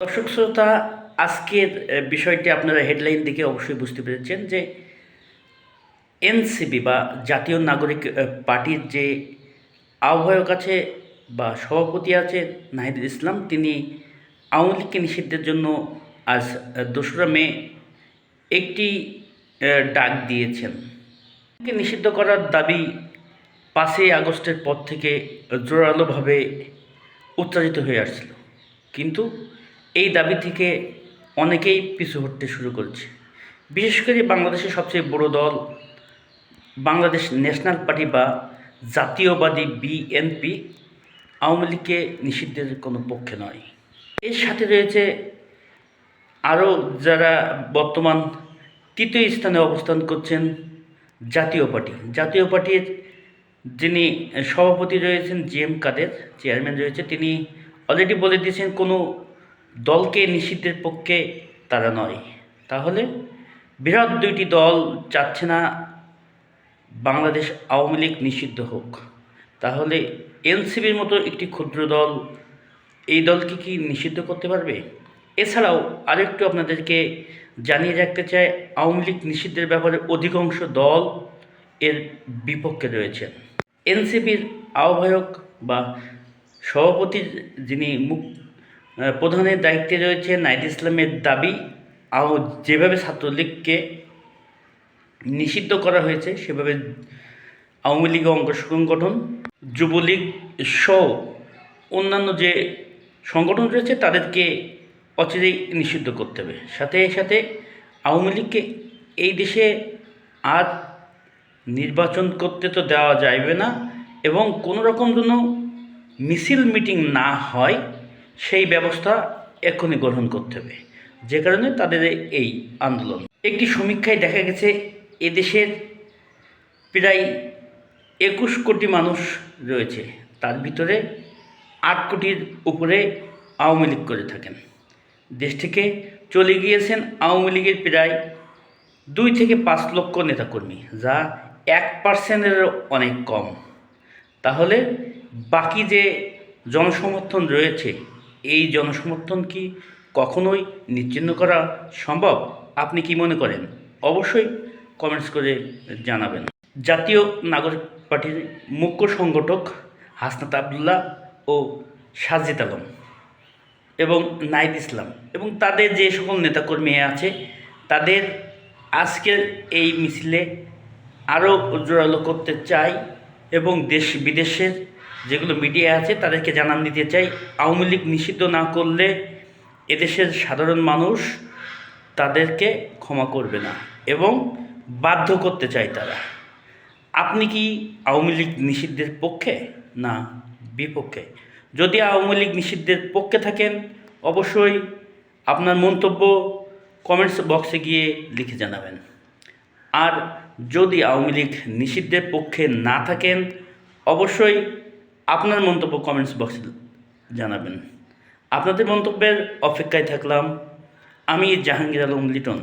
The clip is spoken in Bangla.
দর্শক শ্রোতা, আজকের বিষয়টি আপনারা হেডলাইন দেখে অবশ্যই বুঝতে পেরেছেন যে এনসিপি বা জাতীয় নাগরিক পার্টির যে আহ্বায়ক আছে বা সভাপতি আছে নাহিদুল ইসলাম, তিনি আওয়ামী লীগকে নিষিদ্ধের জন্য আজ দোসরা মে একটি ডাক দিয়েছেন। নিষিদ্ধ করার দাবি পাঁচই আগস্টের পর থেকে জোরালোভাবে উচ্চারিত হয়ে আসছিল। কিন্তু এই দাবি থেকে অনেকেই পিছু হটতে শুরু করেছে। বিশেষ করে বাংলাদেশের সবচেয়ে বড় দল বাংলাদেশ ন্যাশনাল পার্টি বা জাতীয়বাদী বিএনপি আওয়ামী লীগকে নিষিদ্ধের কোনো পক্ষে নয়। এর সাথে রয়েছে আরও যারা বর্তমান তৃতীয় স্থানে অবস্থান করছেন জাতীয় পার্টি। জাতীয় পার্টির যিনি সভাপতি রয়েছেন জি এম কাদের, চেয়ারম্যান রয়েছে, তিনি অলরেডি বলে দিয়েছেন কোনো দলকে নিষিদ্ধের পক্ষে তারা নয়। তাহলে বিরাট দুইটি দল চাচ্ছে না বাংলাদেশ আওয়ামী লীগ নিষিদ্ধ হোক। তাহলে এনসিবির মতো একটি ক্ষুদ্র দল এই দলকে কি নিষিদ্ধ করতে পারবে? এছাড়াও আরেকটু আপনাদেরকে জানিয়ে রাখতে চাই, আওয়ামী লীগ নিষিদ্ধের ব্যাপারে অধিকাংশ দল এর বিপক্ষে রয়েছে। এনসিপির আহ্বায়ক বা সভাপতির যিনি মুখ প্রধানের দায়িত্বে রয়েছে নাইদ ইসলামের দাবি। আও যেভাবে ছাত্রলীগকে নিষিদ্ধ করা হয়েছে, সেভাবে আওয়ামী লীগ অঙ্গ সংগঠন, যুবলীগ সহ অন্যান্য যে সংগঠন রয়েছে, তাদেরকে অচিরেই নিষিদ্ধ করতে হবে। সাথে সাথে আওয়ামী লীগকে এই দেশে আর নির্বাচন করতে তো দেওয়া যাইবে না এবং কোনো রকম যেন মিছিল মিটিং না হয় সেই ব্যবস্থা এক্ষুনি গ্রহণ করতে হবে। যে কারণে তাদের এই আন্দোলন। একটি সমীক্ষায় দেখা গেছে, এদেশের প্রায় একুশ কোটি মানুষ রয়েছে। তার ভিতরে আট কোটির উপরে আওয়ামী লীগ করে থাকেন। দেশ থেকে চলে গিয়েছেন আওয়ামী লীগের প্রায় দুই থেকে পাঁচ লক্ষ নেতাকর্মী, যা এক পার্সেন্টেরও অনেক কম। তাহলে বাকি যে জনসমর্থন রয়েছে এই জনসমর্থন কি কখনোই নিশ্চিহ্ন করা সম্ভব? আপনি কি মনে করেন? অবশ্যই কমেন্টস করে জানাবেন। জাতীয় নাগরিক পার্টির মুখ্য সংগঠক হাসনাত আবদুল্লাহ ও সাজিদ আলম এবং নাইদ ইসলাম এবং তাদের যে সকল নেতাকর্মী আছে, তাদের আজকের এই মিছিলে আরও জোরালো করতে চাই এবং দেশ বিদেশের যেগুলো মিডিয়া আছে, তাদেরকে জানান দিতে চাই। আওয়ামী লীগ নিষিদ্ধ না করলে এদেশের সাধারণ মানুষ তাদেরকে ক্ষমা করবে না এবং বাধ্য করতে চায় তারা। আপনি কি আওয়ামী লীগ নিষিদ্ধের পক্ষে? না, বিপক্ষে। যদি আওয়ামী লীগ নিষিদ্ধের পক্ষে থাকেন, অবশ্যই আপনার মন্তব্য কমেন্টস বক্সে গিয়ে লিখে জানাবেন। আর যদি আওয়ামী লীগ নিষিদ্ধের পক্ষে না থাকেন, অবশ্যই আপনার মন্তব্য কমেন্টস বক্সে জানাবেন। আপনাদের মন্তব্যের অপেক্ষায় থাকলাম। আমি জাহাঙ্গীর আলম লিটন।